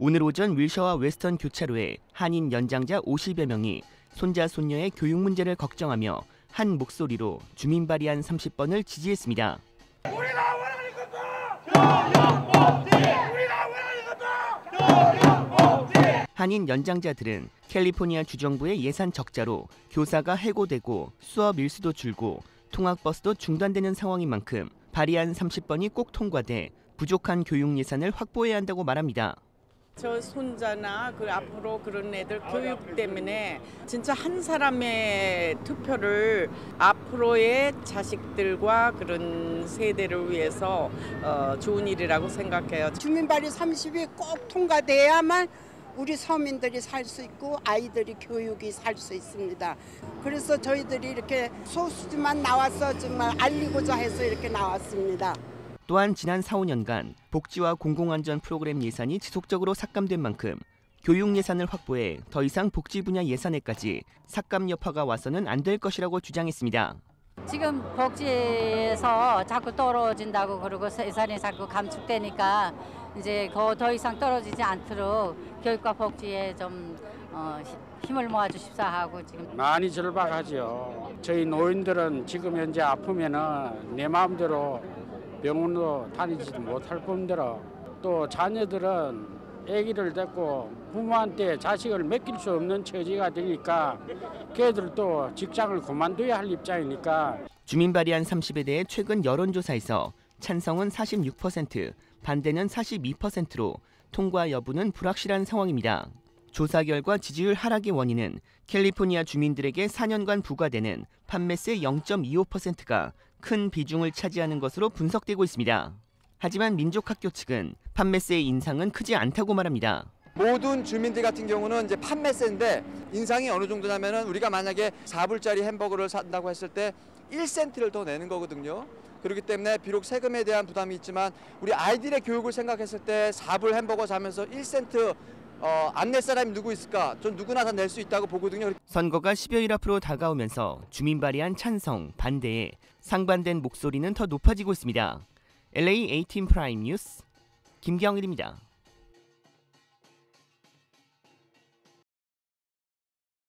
오늘 오전 윌셔와 웨스턴 교차로에 한인 연장자 50여 명이 손자 손녀의 교육 문제를 걱정하며 한 목소리로 주민 발의안 30번을 지지했습니다. 한인 연장자들은 캘리포니아 주정부의 예산 적자로 교사가 해고되고 수업 일수도 줄고 통학버스도 중단되는 상황인 만큼 발의안 30번이 꼭 통과돼 부족한 교육 예산을 확보해야 한다고 말합니다. 저 손자나 그 앞으로 그런 애들 교육 때문에 진짜 한 사람의 투표를 앞으로의 자식들과 그런 세대를 위해서 어, 좋은 일이라고 생각해요. 주민발의 30이 꼭 통과돼야만 우리 서민들이 살 수 있고 아이들이 교육이 살 수 있습니다. 그래서 저희들이 이렇게 소수지만 나와서 정말 알리고자 해서 이렇게 나왔습니다. 또한 지난 4, 5년간 복지와 공공안전 프로그램 예산이 지속적으로 삭감된 만큼 교육 예산을 확보해 더 이상 복지 분야 예산에까지 삭감 여파가 와서는 안 될 것이라고 주장했습니다. 지금 복지에서 자꾸 떨어진다고 그러고 예산이 자꾸 감축되니까 이제 더, 더 이상 떨어지지 않도록 교육과 복지에 좀 어, 힘을 모아주십사 하고 지금 많이 절박하죠. 저희 노인들은 지금 현재 아프면은 내 마음대로 병원도 다니지도 못할 뿐더러 또 자녀들은 아기를 데리고 부모한테 자식을 맡길 수 없는 처지가 되니까 걔들도 직장을 그만둬야 할 입장이니까 주민 발의안 30에 대해 최근 여론조사에서 찬성은 46%, 반대는 42%로 통과 여부는 불확실한 상황입니다. 조사 결과 지지율 하락의 원인은 캘리포니아 주민들에게 4년간 부과되는 판매세 0.25%가 큰 비중을 차지하는 것으로 분석되고 있습니다. 하지만 민족학교 측은 판매세 인상은 크지 않다고 말합니다. 모든 주민들 같은 경우는 이제 판매세인데 인상이 어느 정도냐면은 우리가 만약에 4불짜리 햄버거를 산다고 했을 때 1센트를 더 내는 거거든요. 그렇기 때문에 비록 세금에 대한 부담이 있지만 우리 아이들의 교육을 생각했을 때 4불 햄버거 사면서 1센트 어, 안낼 사람이 누구 있을까? 전 누구나 다 낼 수 있다고 보거든요. 선거가 10여일 앞으로 다가오면서 주민 발의안 찬성, 반대에 상반된 목소리는 더 높아지고 있습니다. LA 18 프라임 뉴스 김경일입니다.